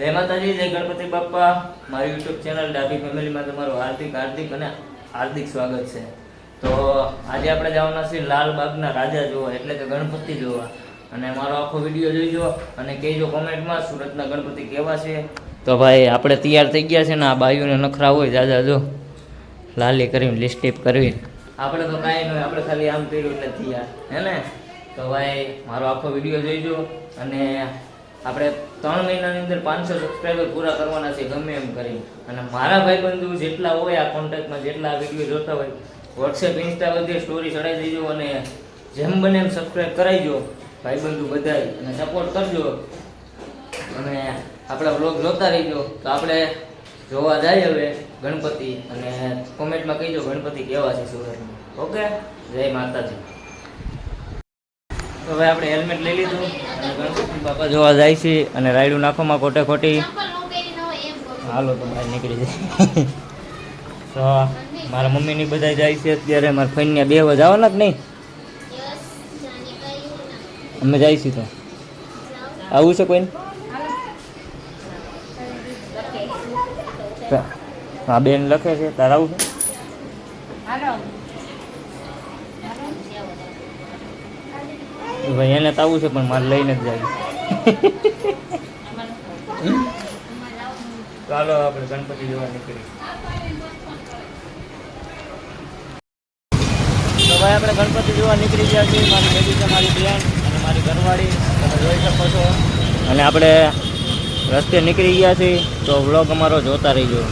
જય માતાજી, જય ગણપતિ બાપ્પા. મારી યુટ્યુબ ચેનલ ડાબી ફેમિલીમાં તમારું હાર્દિક હાર્દિક અને હાર્દિક સ્વાગત છે. તો આજે આપણે જવાના છીએ લાલબાગના રાજા જોવા, એટલે કે ગણપતિ જોવા. અને મારો આખો વીડિયો જોઈજો અને કહેજો કોમેન્ટમાં સુરતના ગણપતિ કેવા છે. તો ભાઈ, આપણે તૈયાર થઈ ગયા છે ને આ બાયુને નખરા હોય દાદા જો. લાલી કરીને લિસ્ટીપ કરવી. આપણે તો કાંઈ નહીં આપણે ખાલી આમ કર્યું એટલે તૈયાર. હે ને? તો ભાઈ, મારો આખો વીડિયો જોઈજો અને આપણે ત્રણ મહિનાની અંદર પાંચસો સબસ્ક્રાઈબર પૂરા કરવાના છે, ગમે એમ કરી. અને મારા ભાઈબંધુ જેટલા હોય, આ કોન્ટેક્ટમાં જેટલા વીડિયો જોતા હોય વોટ્સએપ ઇન્સ્ટા બધે સ્ટોરી ચડાવી દેજો અને જેમ બને એમ સબસ્ક્રાઈબ કરાવજો ભાઈબંધુ બધાય. અને સપોર્ટ કરજો. અને આપણા વ્લોગ જોતા રહીજો. તો આપણે જોવા જાય હવે ગણપતિ. અને કોમેન્ટમાં કહીજો ગણપતિ કેવા છે સુરતમાં. ઓકે? જય માતાજી. તો હવે આપણે હેલ્મેટ લઈ લીધું. બાપા જોવા જાય છે અને રાયડું નાખવામાં ખોટે ખોટી. હાલો તો બહાર નીકળી જાય તો મારા મમ્મીની બધા જાય છે અત્યારે. મારા ફઈને બે વાર આવવાના જ નહીં. અમે જઈશું તો. આવું છે કોઈને? હા બેન લખે છે. તારા આવું છે? ભાઈ એને તો આવું છે પણ મારે લઈને જ જાય. ચાલો આપણે ગણપતિ જોવા નીકળી તો ભાઈ આપણે ગણપતિ જોવા નીકળી ગયા છીએ. મારી બેટી છે મારી બહેન અને મારી ઘરવાળી. તમે જોઈ શકો છો. અને આપણે રસ્તે નીકળી ગયા છીએ તો વ્લોગ અમારો જોતા રહીજો.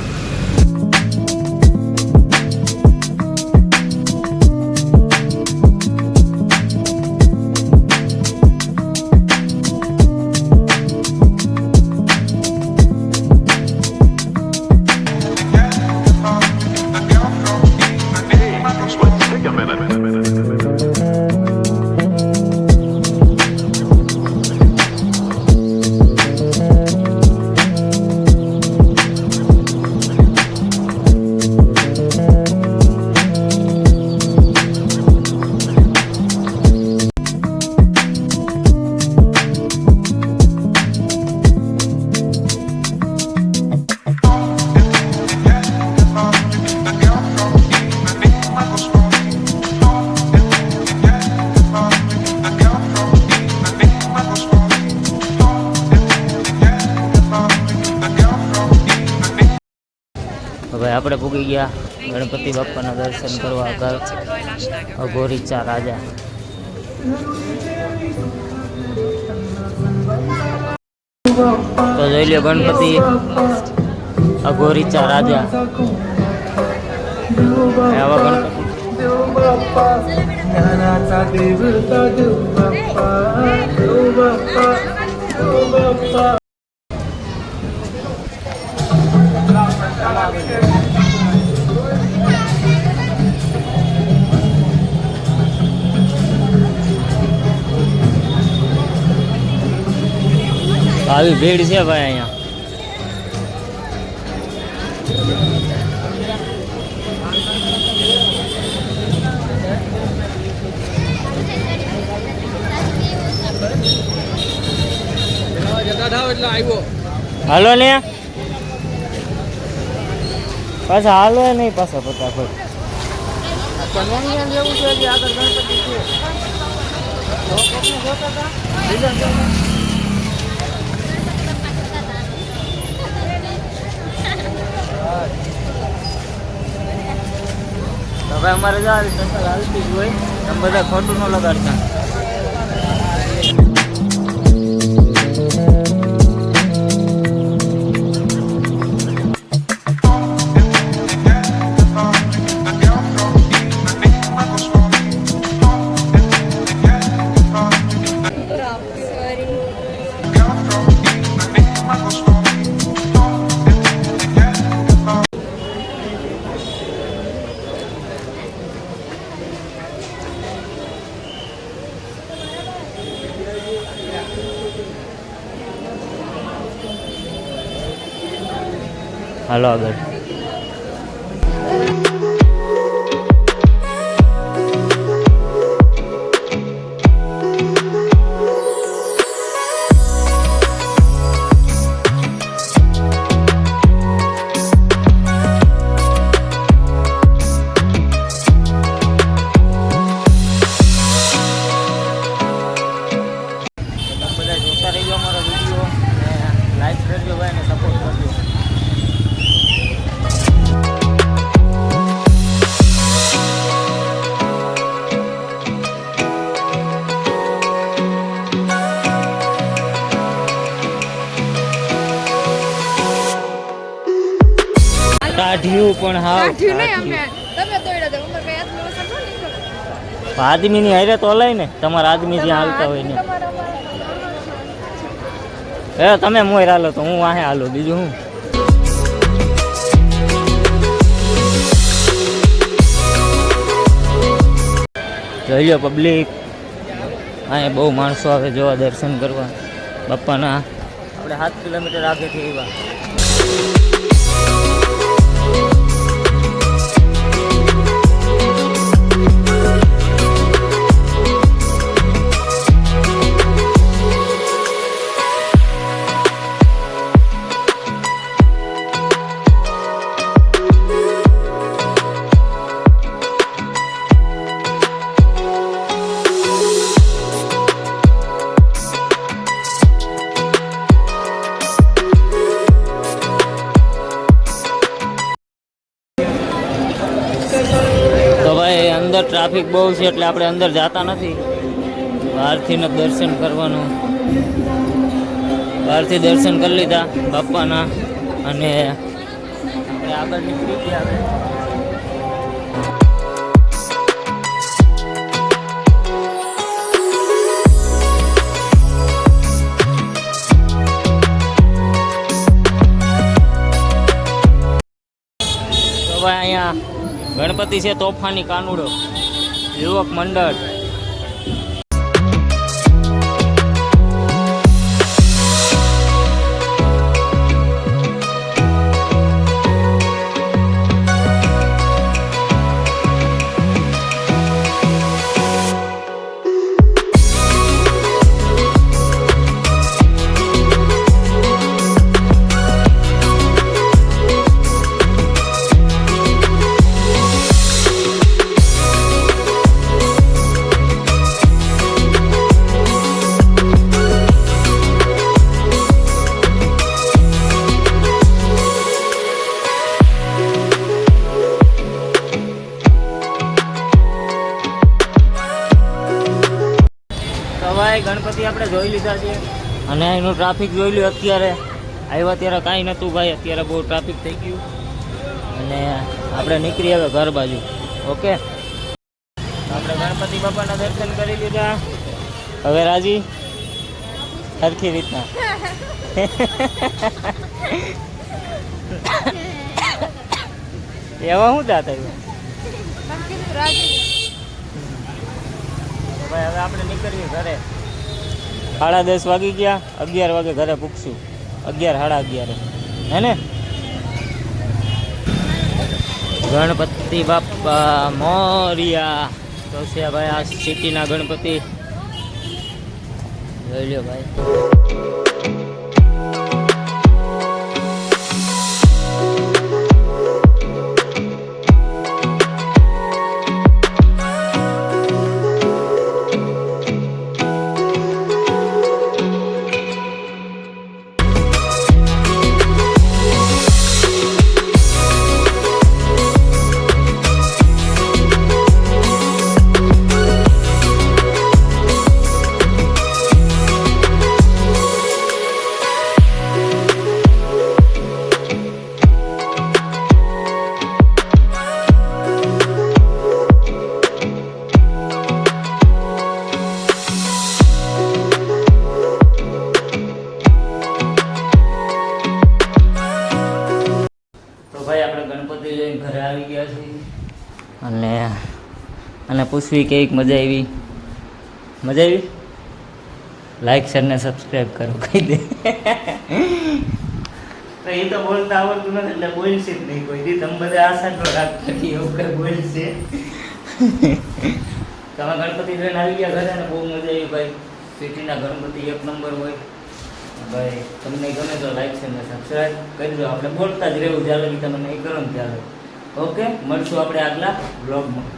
apa aku ya gak dapat tiba karena dari sentuh wakal aku ricar aja kalau આવી ભીડ છે ભાઈ અહીંયા. હાલો ને. પાછા હાલો નહીં પાછા ફટાફટ. હવે અમારે જો આવી હોય. તમે બધા ખોટું ન લગાડતા. હાલો આગળ. ટાઢિયું પણ હાવ કાઢ્યું નહીં અમે. તમે તોડ્યા તો ઉમર કઈ વસન ન હારે તો હલાય ને. તમારા આદમી જ્યાં હાલતા હોય ને. એ તમે મોર હાલો તો હું વાહે હાલો. બીજું હું? જોઈ પબ્લિક અહીંયા બહુ માણસો આવે જોવા દર્શન કરવા. બાપ્પાના આપણે સાત કિલોમીટર આગળથી આવ્યા. અંદર ટ્રાફિક બહુ છે એટલે આપણે અંદર જતા નથી. બહારથી દર્શન કરવાનું. બહારથી દર્શન કરી લીધા બાપાના અને આપણે આગળ નીકળી ગયા અહીંયા ગણપતિ છે તોફાની કાનુડો. યુવક મંડળ ભાઈ ગણપતિ આપણે જોઈ લીધા છે. અને એનું ટ્રાફિક જોઈ લ્યું અત્યારે. આવ્યા ત્યારે કાંઈ નહોતું ભાઈ અત્યારે બહુ ટ્રાફિક થઈ ગયું. અને આપણે નીકળી હવે ઘર બાજુ. ઓકે આપણે ગણપતિ બાપાના દર્શન કરી લીધા. હવે રાજી? સરખી રીતના. એવા શું દાંત ભાઈ હવે આપણે નીકળીએ ઘરે. સાડા દસ વાગી ગયા, અગિયાર વાગે ઘરે પૂછશું અગિયાર, સાડા અગિયારે. હે ને? ગણપતિ બાપા મોરિયા. ભાઈ આ સિટીના ગણપતિ. જોઈ લ્યો ભાઈ. અને અને પૂછવી કેવીક મજા આવી? મજા આવી? લાઈક શેર ને સબસ્ક્રાઈબ કરો, કહી દે. તો એ તો બોલતા આવડતું નથી, એટલે બોલશે જ નહીં કોઈ. તમે બધા આશા તો રાખતા કે એવું કંઈ બોલશે. તમે ગણપતિ જોઈને આવી ગયા ઘરે ને બહુ મજા આવી ભાઈ. સિટીના ગણપતિ એક નંબર હોય. ભાઈ, તમને ગમે તો લાઈક શેર ને સબસ્ક્રાઈબ કરી દો આપણે બોલતા જ રહેવું જ્યારે બી તમે નહીં કરો ને ત્યારે ઓકે મળશું આપણે આગલા બ્લોગમાં